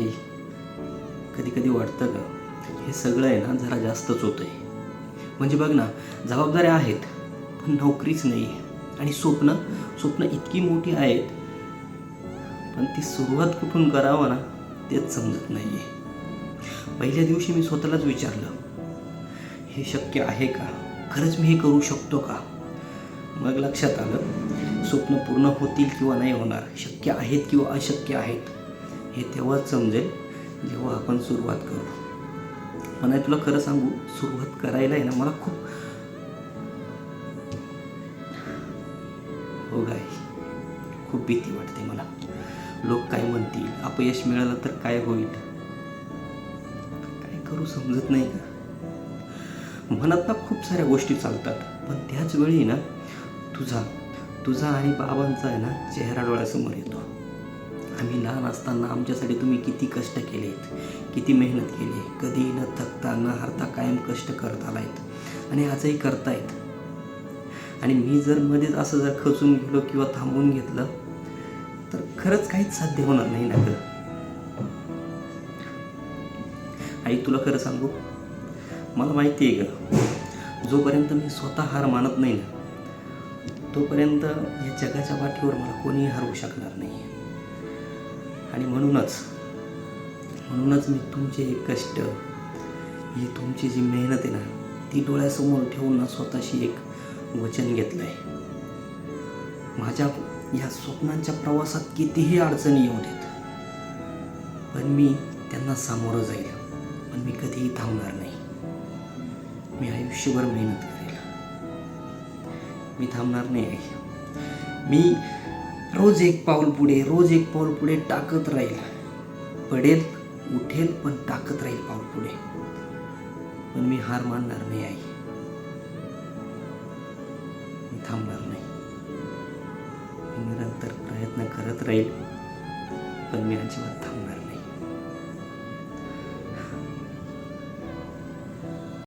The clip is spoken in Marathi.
आई कधी कधी वाटतं का हे सगळं आहे ना जरा जास्तच होतं आहे म्हणजे बघ ना जबाबदाऱ्या आहेत पण नोकरीच नाही. आहे आणि स्वप्न स्वप्न इतकी मोठी आहेत पण ती सुरुवात कुठून करावं ना तेच समजत नाही आहे पहिल्या दिवशी मी स्वतःलाच विचारलं हे शक्य आहे का? खरंच मी हे करू शकतो का? मग लक्षात आलं स्वप्न पूर्ण होतील किंवा नाही होणार शक्य आहेत किंवा अशक्य आहेत. हे तेव्हाच समजेल जेव्हा आपण सुरुवात करू. पण तुला खरं सांगू सुरुवात करायला आहे ना मला खूप हो गाय खूप भीती वाटते मला. लोक काय म्हणतील? अपयश मिळालं तर काय होईल? काय करू समजत नाही का? मनात ना खूप साऱ्या गोष्टी चालतात. पण त्याच वेळी ना तुझा तुझा आणि बाबांचा आहे ना चेहरा डोळ्यासमोर येतो. आम्ही लहान असताना आमच्यासाठी तुम्ही किती कष्ट केलेत किती मेहनत केली कधी न थकता न हारता कायम कष्ट करत आलायत आणि आजही करतायत. आणि मी जर मध्येच असं जर खचून गेलो किंवा थांबून घेतलं तर खरंच काहीच साध्य होणार नाही ना गं. आई तुला खरं सांगू? मला माहिती आहे गं जोपर्यंत मी स्वतः हार मानत नाही ना तोपर्यंत या जगाच्या पाठीवर मला कोणीही हरवू शकणार नाही. आणि म्हणूनच म्हणूनच मी तुमचे हे कष्ट ही तुमची जी मेहनत आहे ना ती डोळ्यासमोर ठेवून ना स्वतःशी एक वचन घेतलं आहे माझ्या या स्वप्नांच्या प्रवासात कितीही अडचणी येऊ देत पण मी त्यांना सामोरं जाईल. पण मी कधीही थांबणार नाही. मी आयुष्यभर मेहनत करेल. मी थांबणार नाही. मी रोज एक पाऊल पुढे रोज एक पाऊल पुढे टाकत राहील. पडेल उठेल पण टाकत राहील पाऊल पुढे. पण मी हार मानणार नाही आई. मी थांबणार नाही. निरंतर प्रयत्न करत राहील पण मी अजिबात थांबणार